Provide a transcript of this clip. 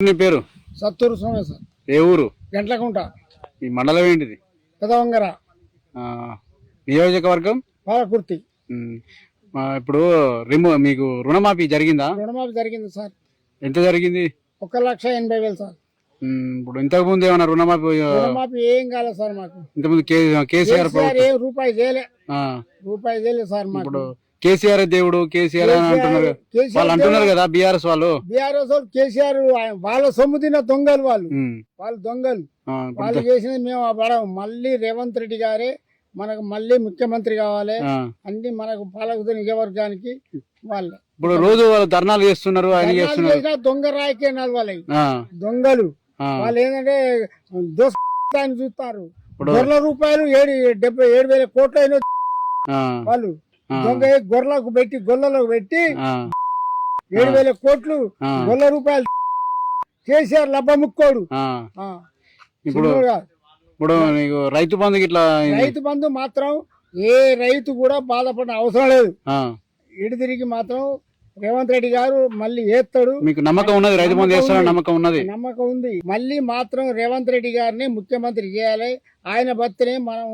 నీ పేరు? సత్తూరు సోమే సార్. ఏ ఊరు? గంటలకుంట. ఈ మండలం ఏంటిది? పెదవంగర. ఆ, నియోజకవర్గం? పాలకుర్తి ఉమ్, ఆ, ఇప్పుడు రిమో మీకు రుణమాఫీ జరిగిందా? రుణమాఫీ జరిగింది సార్. ఎంత జరిగింది? ఒక లక్ష ఎనభై వేలు సార్. ఉమ్, ఇప్పుడు ఇంతకు ముందు ఏమన్నా రుణమాఫీ ఆ, రుణమాఫీ ఏం కాలేదు సార్ మాకు. ఇంతకుముందు కే కేసీఆర్ కేసీఆర్ ప్రభుత్వం. ఏం రూపాయి చేయలే ఆ, రూపాయి చేయలేదు సార్ మాకు. ఇప్పుడు కేసీఆర్ దేవుడు కేసీఆర్ అని అంటున్నారు. కదా. వాళ్ళు అంటున్నారు కదా బీఆర్ఎస్ వాళ్ళు. బీఆర్ఎస్ వాళ్ళు కేసీఆర్ వాళ్ళ సొమ్ము తిన్న దొంగలు వాళ్ళు. వాళ్ళు దొంగలు. వాళ్ళు చేసినది మేము పడము మళ్ళీ రేవంత్ రెడ్డి గారే మనకు మళ్ళీ ముఖ్యమంత్రి కావాలి. అన్ని మనకు పాలకుతున్న నిజవర్గానికి వాళ్ళే. ఇప్పుడు రోజు వాళ్ళు ధర్నాలు చేస్తున్నారు ఆయన చేస్తున్నారు. చేసినా దొంగ రాయకే నడవాలి. ఆ, దొంగలు. వాళ్ళు ఏంటంటే దోస్తాన్ని చూస్తారు. గొర్రెల రూపాయలు ఏడు డెబ్బై ఏడు వేల కోట్లు అయిన వాళ్ళు. దొంగ గొర్రెలకు పెట్టి గొర్రెలకు పెట్టి ఏడు వేల కోట్లు గొర్రెల రూపాయలు కేసీఆర్ లబ్బ ముక్కోడు. ఆ. ఆ, ఇప్పుడు. ఇప్పుడు నీకు రైతు బంధుకి ఇట్లా రైతు బంధు మాత్రం ఏ రైతు కూడా బాధపడిన అవసరం లేదు. ఇటు తిరిగి మాత్రం రేవంత్ రెడ్డి గారు మళ్ళీ ఏస్తాడు మీకు నమ్మకం ఉన్నది రైతు బంధు చేస్తారని నమ్మకం ఉన్నది. నమ్మకం ఉంది. మళ్ళీ మాత్రం రేవంత్ రెడ్డి గారిని ముఖ్యమంత్రి చేయాలి. ఆయన బతినే మనం